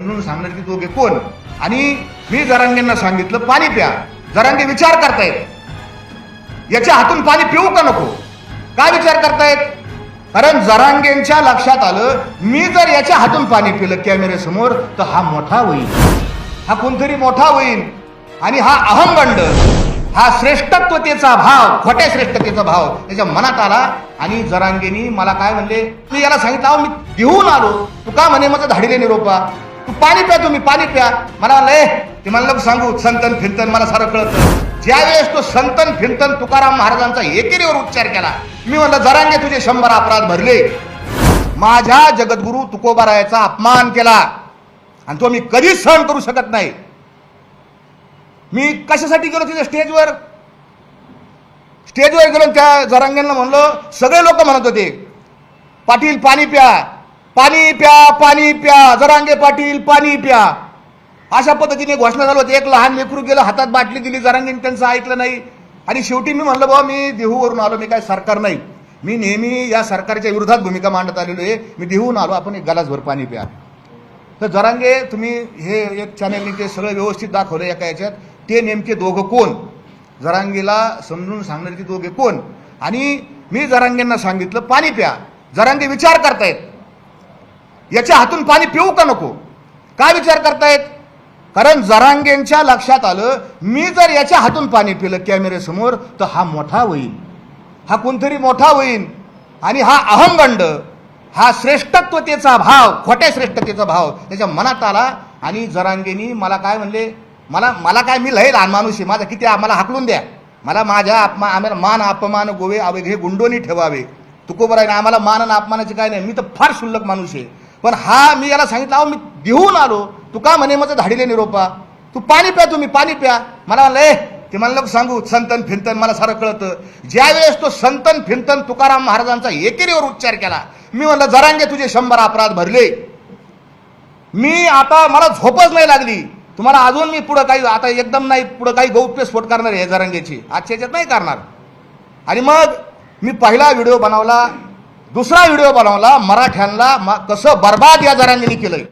म्हणून सांगणार की दोघे कोण? आणि मी जरांगेंना सांगितलं पाणी प्या. जरांगे विचार करतायत. याच्या हातून पाणी पिऊ का नको? काय विचार करतायत? कारण जरांगेंच्या लक्षात आलं मी जर याच्या हातून पाणी पिलं कॅमेऱ्यासमोर तर हा मोठा होईल. हा कोणतरी मोठा होईल. आणि हा अहंगंड हा श्रेष्ठत्वतेचा भाव खोट्या श्रेष्ठतेचा भाव त्याच्या मनात आला. आणि जरांगेनी मला काय म्हणले? मी याला सांगितलं अहो मी घेऊन आलो. तू का म्हणे माझं धाडीले निरोपा? तू पाणी प्या तुम्ही पाणी प्या. मला लय ते मला नको सांगू संतन फिरतन मला सारं कळतं. ज्यावेळेस तो संतन फिरतन तुकाराम महाराजांचा एकेरीवर उच्चार केला मी म्हणलं जरांगे तुझे शंभर अपराध भरले. माझ्या जगद्गुरु तुकोबारायाचा अपमान केला आणि तो मी कधीच सहन करू शकत नाही. मी कशासाठी गेलो तिथे स्टेजवर? स्टेजवर गेलो त्या जरांग्यांना म्हणलो सगळे लोक म्हणत होते पाटील पाणी प्या पाणी प्या पाणी प्या. जरांगे पाटील पाणी प्या. अशा पद्धतीने घोषणा झाली होती एक लहान लेकरू गेलं हातात बाटली दिली जरांगेने त्यांचं ऐकलं नाही. आणि शेवटी मी म्हणलं बाबा मी देहूवरून आलो मी काय सरकार नाही. मी नेहमी या सरकारच्या विरोधात भूमिका मांडत आलेलो आहे. मी देहून आलो आपण एक गलासभर पाणी प्या. तर जरांगे तुम्ही हे एक चॅनलने ते सगळं व्यवस्थित दाखवलं एका याच्यात. ते नेमके दोघं कोण? जरांगेला समजून सांगणारे ते दोघे कोण? आणि मी जरांगेंना सांगितलं पाणी प्या. जरांगे विचार करतायत. याच्या हातून पाणी पिऊ का नको? काय विचार करतायत? कारण जरांगेंच्या लक्षात आलं मी जर याच्या हातून पाणी पिलं कॅमेऱ्यासमोर तर हा मोठा होईल हा कोणतरी मोठा होईल आणि हा अहंगंड हा श्रेष्ठत्वतेचा भाव खोट्या श्रेष्ठतेचा भाव त्याच्या मनात आला आणि जरांगेनी मला काय म्हणले? मला मला काय मी लय लहान माणूस आहे माझा किती मला हाकलून द्या. मला माझ्या अपमा आम्हाला मान अपमान गोवे अवघे गुंडोनी ठेवावे. तुकोबर आहे ना आम्हाला मान आणि अपमानाचे काय नाही मी तर फार शुल्लक माणूस आहे. पण हा मी याला सांगितलं अहो मी देऊन आलो. तू का म्हणे माझं धाडीले निरोपा? तू पाणी प्या तुम्ही पाणी प्या. मला म्हणलं ए ते मला लोक सांगू संतन फिंतन मला सारं कळतं. ज्यावेळेस तो संतन फिंतन तुकाराम महाराजांचा एकेरीवर उच्चार केला मी म्हणलं जरांगे तुझे शंभर अपराध भरले. मी आता मला झोपच नाही लागली. तुम्हाला अजून मी पुढं काही आता एकदम नाही पुढं काही गौप्यस्फोट करणार आहे जरांगेची. आजच्या याच्यात नाही करणार. आणि मग मी पहिला व्हिडिओ बनवला दुसरा व्हिडिओ बनवला मराठ्यांना कसं बर्बाद या जरांनी केलंय.